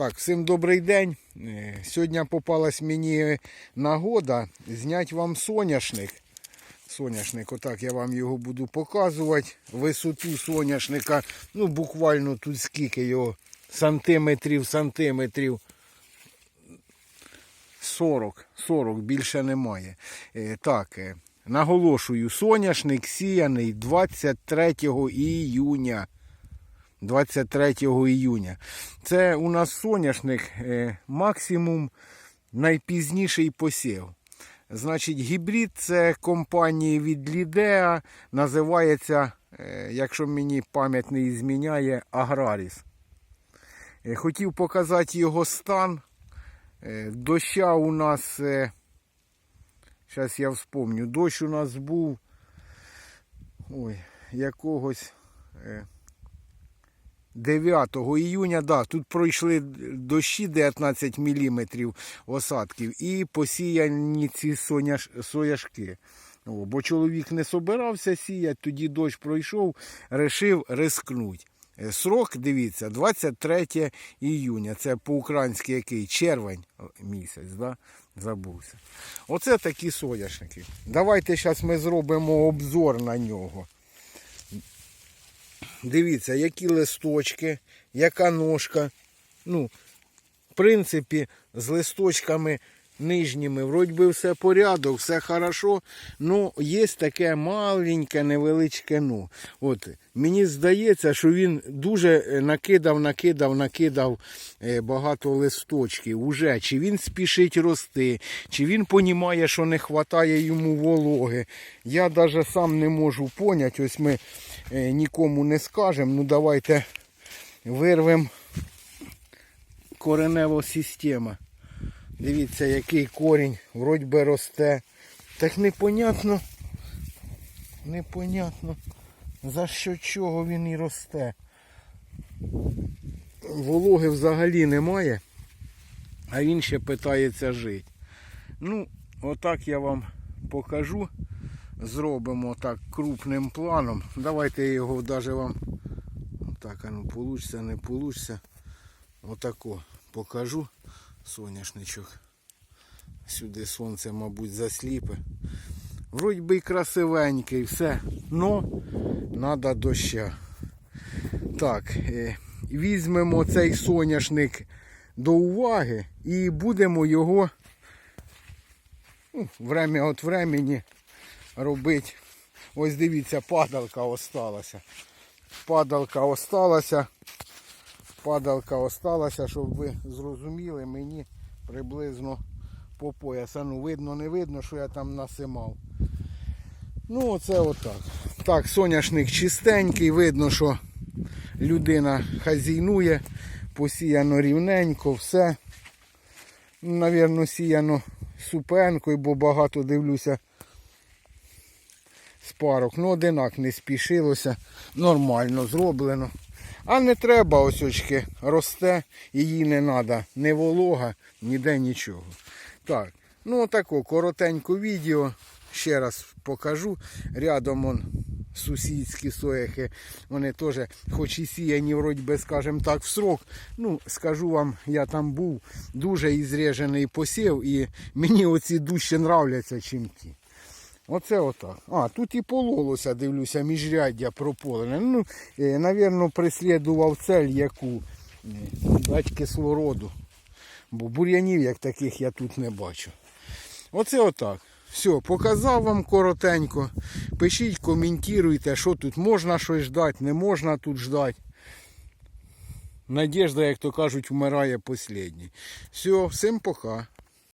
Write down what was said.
Так, всім добрий день. Е, Сьогодні попалась мені нагода зняти вам соняшник. Соняшник, отак я вам його буду показувати. Висоту соняшника, ну буквально тут скільки його сантиметрів, сантиметрів. 40, 40, більше немає. Е, Так, е, наголошую, соняшник сіяний 23 іюня. 23 іюня. Це у нас соняшник е, максимум найпізніший посів. Значить, гібрид це компанії від Лідеа, називається, е, якщо мені пам'ять не зміняє, Аграріс. Е, Хотів показати його стан. Доща у нас, зараз я вспомню, дощ у нас був ой, якогось. Е, 9 іюня, да, тут пройшли дощі 19 мм осадків і посіяні ці соняш, сояшки. О, бо чоловік не собирався сіяти, тоді дощ пройшов, рішив рискнути. Е, Срок, дивіться, 23 іюня. Це по-українськи який? Червень місяць, да? забувся. Оце такі соняшники. Давайте зараз ми зробимо обзор на нього. Дивіться, які листочки, яка ножка. Ну, в принципі, з листочками нижніми, вроді би все порядок, все хорошо. Ну, є таке маленьке, невеличке ну. От, мені здається, що він дуже е, накидав, накидав, накидав е, багато листочків. Уже чи він спішить рости, чи він понімає, що не вистачає йому вологи. Я навіть сам не можу поняти. Ось ми нікому не скажемо. Ну давайте вирвемо коренева система. Дивіться, який корінь, вроді би росте. Так непонятно, непонятно, за що чого він і росте. Вологи взагалі немає, а він ще питається жити. Ну, отак я вам покажу. Зробимо так крупним планом. Давайте я його навіть вам так, а ну получиться, не получиться. Отако покажу соняшничок. Сюди сонце, мабуть, засліпе. Вроді би і красивенький, все. Но треба доща. Так, е, візьмемо цей соняшник до уваги і будемо його ну, время від времени робити. Ось дивіться, падалка осталася. Падалка осталася. Падалка осталася, щоб ви зрозуміли, мені приблизно по пояс. А ну видно, не видно, що я там насимав. Ну, оце отак. Так, соняшник чистенький, видно, що людина хазійнує, посіяно рівненько, все. Ну, Навірно, сіяно супенкою, бо багато дивлюся спарок. Ну, одинак не спішилося, нормально зроблено. А не треба ось росте, її не треба, не волога, ніде нічого. Так, ну отако, коротенько відео. Ще раз покажу. Рядом он сусідські сояхи, вони теж, хоч і сіяні, вроді би, скажімо так, в срок. Ну, скажу вам, я там був, дуже ізрежений посів, і мені оці дужче нравляться, чим ті. Оце отак. А, тут і пололося, дивлюся, міжряддя прополене. Ну, е, навірно, прислідував цель, яку е, дати кислороду. Бо бур'янів як таких я тут не бачу. Оце отак. Все, показав вам коротенько. Пишіть, коментуйте, що тут можна щось ждати, не можна тут ждати. Надіжда, як то кажуть, вмирає послідній. Все, всім пока.